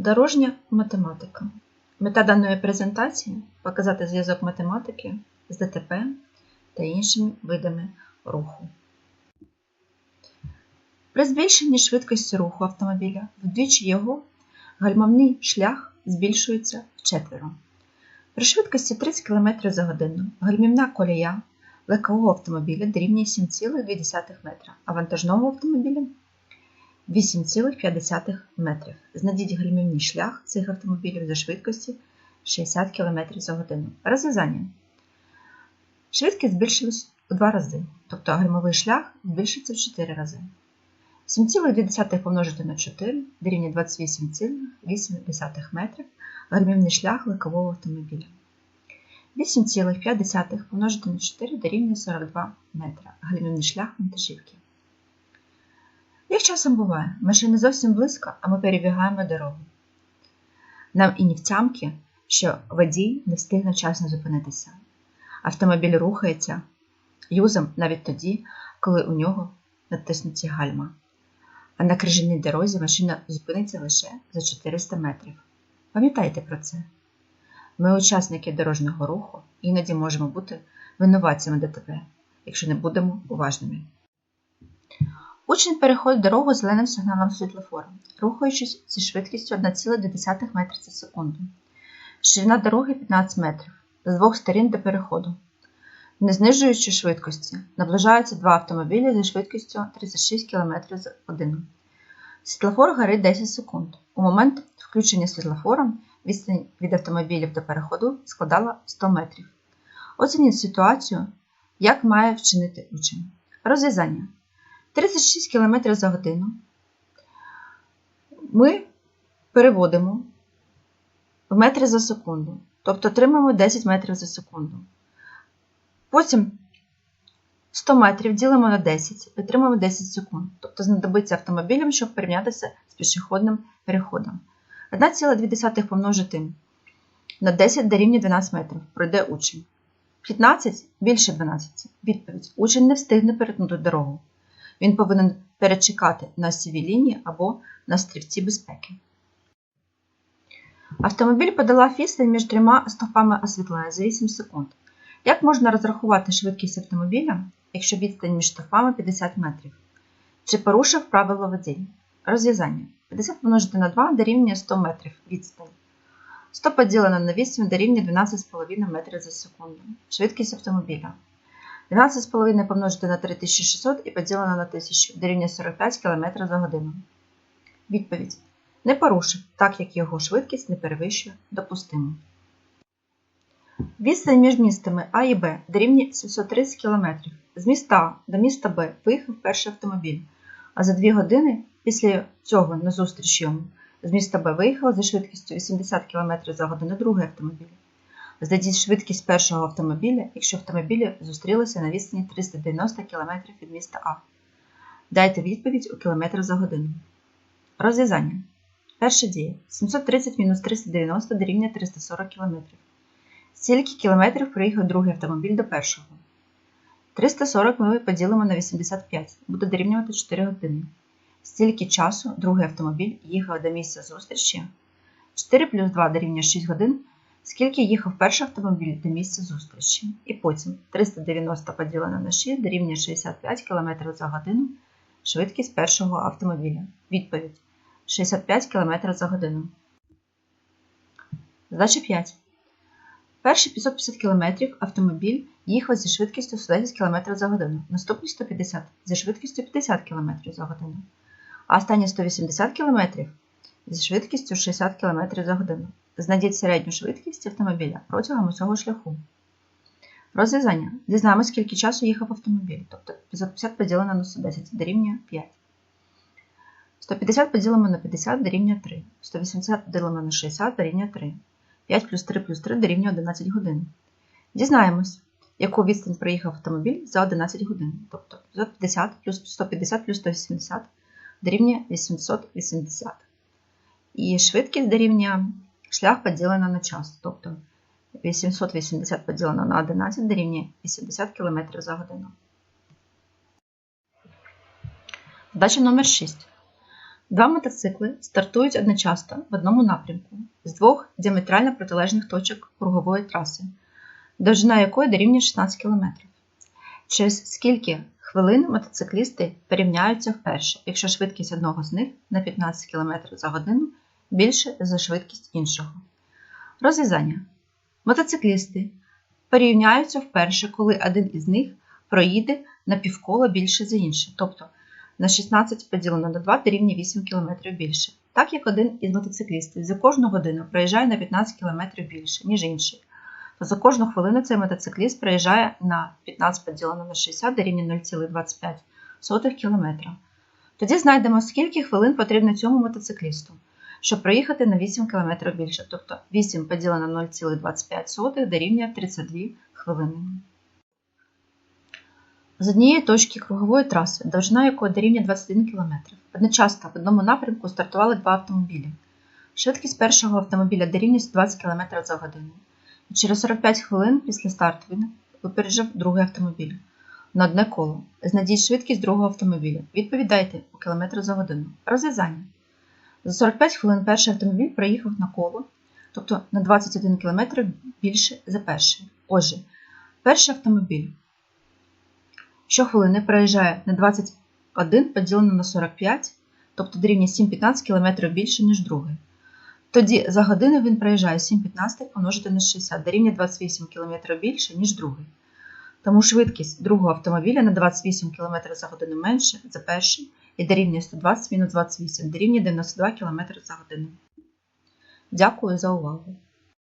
Дорожня математика. Мета даної презентації показати зв'язок математики з ДТП та іншими видами руху. При збільшенні швидкості руху автомобіля вдвічі його гальмівний шлях збільшується вчетверо. При швидкості 30 км за годину гальмівна колія легкового автомобіля дорівнює 7,2 метра, а вантажного автомобіля 8,5 метрів. Знайдіть гальмівний шлях цих автомобілів за швидкості 60 км за годину. Розв'язання. Швидкість збільшилась у 2 рази, тобто гальмовий шлях збільшиться в 4 рази. 7,2 помножити на 4 дорівнює 28,8 метрів гальмівний шлях легкового автомобіля. 8,5 помножити на 4 дорівнює 42 метра гальмівний шлях вантажівки. Як часом буває, машина зовсім близько, а ми перебігаємо дорогу. Нам і не втямки, що водій не встигне вчасно зупинитися. Автомобіль рухається юзом навіть тоді, коли у нього натиснуті гальма. А на крижаній дорозі машина зупиниться лише за 400 метрів. Пам'ятайте про це. Ми, учасники дорожнього руху, іноді можемо бути винуватцями ДТП, якщо не будемо уважними. Учень переходить дорогу зеленим сигналом світлофора, рухаючись зі швидкістю 1,2 метра за секунду. Ширина дороги 15 метрів з двох сторін до переходу. Не знижуючи швидкості, наближаються два автомобілі зі швидкістю 36 км за годину. Світлофор горить 10 секунд. У момент включення світлофора відстань від автомобілів до переходу складала 100 метрів. Оцініть ситуацію, як має вчинити учень. Розв'язання. 36 км за годину ми переводимо в метри за секунду, тобто отримаємо 10 метрів за секунду. Потім 100 метрів ділимо на 10 і отримаємо 10 секунд, тобто знадобиться автомобілям, щоб порівнятися з пішохідним переходом. 1,2 помножити на 10 дорівнює 12 метрів, пройде учень. 15 більше 12. Відповідь. Учень не встигне перетнути дорогу. Він повинен перечекати на сівій лінії або на стрівці безпеки. Автомобіль подала відстань між трьома стовпами освітлення за 8 секунд. Як можна розрахувати швидкість автомобіля, якщо відстань між стовпами 50 метрів? Чи порушив правило водій? Розв'язання. 50 помножити на 2 дорівнює 100 метрів відстань. 100 поділено на 8 дорівнює 12,5 метрів за секунду. Швидкість автомобіля. 12,5 помножити на 3600 і поділено на 1000 дорівнює 45 км за годину. Відповідь. Не порушив, так як його швидкість не перевищує допустиму. Відстань між містами А і Б дорівнює 730 км. З міста А до міста Б виїхав перший автомобіль, а за 2 години після цього на зустріч йому з міста Б виїхав зі швидкістю 80 км за годину другий автомобіль. Знайдіть швидкість першого автомобіля, якщо автомобілі зустрілися на відстані 390 км від міста А. Дайте відповідь у кілометрах за годину. Розв'язання. Перша дія. 730 мінус 390 дорівнює 340 км. Скільки кілометрів проїхав другий автомобіль до першого? 340 ми поділимо на 85, буде дорівнювати 4 години. Стільки часу другий автомобіль їхав до місця зустрічі? 4 плюс 2 дорівнює 6 годин. Скільки їхав перший автомобіль до місця зустрічі? І потім 390 поділено на 6 дорівнює 65 км за годину. Швидкість першого автомобіля. Відповідь 65 км за годину. Задача 5. Перші 550 км автомобіль їхав зі швидкістю 110 км за годину, наступні 150 зі швидкістю 50 км за годину, а останні 180 км зі швидкістю 60 км за годину. Знайдіть середню швидкість автомобіля протягом усього шляху. Розв'язання. Дізнаємо, скільки часу їхав автомобіль, тобто 550 поділено на 110 дорівнює 5. 150 поділимо на 50 дорівнює 3. 180 поділимо на 60 дорівнює 3. 5 плюс 3 плюс 3 дорівнює 11 годин. Дізнаємось, яку відстань проїхав автомобіль за 11 годин. Тобто 550 плюс 150 плюс 180 дорівнює 880. І швидкість дорівнює шлях поділено на час. Тобто 880 поділено на 11 дорівнює 80 км за годину. Задача номер 6. Два мотоцикли стартують одночасно в одному напрямку з двох діаметрально протилежних точок кругової траси, довжина якої дорівнює 16 км. Через скільки хвилин мотоциклісти порівняються вперше, якщо швидкість одного з них на 15 км за годину більше за швидкість іншого. Розв'язання. Мотоциклісти порівняються вперше, коли один із них проїде на півколо більше за інший, тобто на 16 поділено на 2 дорівнює 8 км більше. Так як один із мотоциклістів за кожну годину проїжджає на 15 км більше, ніж інший, то за кожну хвилину цей мотоцикліст проїжджає на 15 поділено на 60 дорівнює 0,25 км. Тоді знайдемо, скільки хвилин потрібно цьому мотоциклісту, щоб проїхати на 8 км більше, тобто 8 поділено на 0,25 дорівнює 32 хвилини. З однієї точки кругової траси, довжина якої дорівнює 21 км, одночасно в одному напрямку стартували два автомобілі. Швидкість першого автомобіля дорівнює 120 км за годину. І через 45 хвилин після старту він випереджав другий автомобіль на одне коло. Знайдіть швидкість другого автомобіля. Відповідайте у км за годину. Розв'язання. За 45 хвилин перший автомобіль проїхав на коло, тобто на 21 км більше за перший. Отже, перший автомобіль щохвилини проїжджає на 21 поділено на 45, тобто дорівнює 7-15 км більше, ніж другий. Тоді за годину він проїжджає 7,15 помножити на 60, дорівнює 28 км більше, ніж другий. Тому швидкість другого автомобіля на 28 км за годину менше за перший і дорівнює 120 мінус 28, дорівнює 92 км за годину. Дякую за увагу!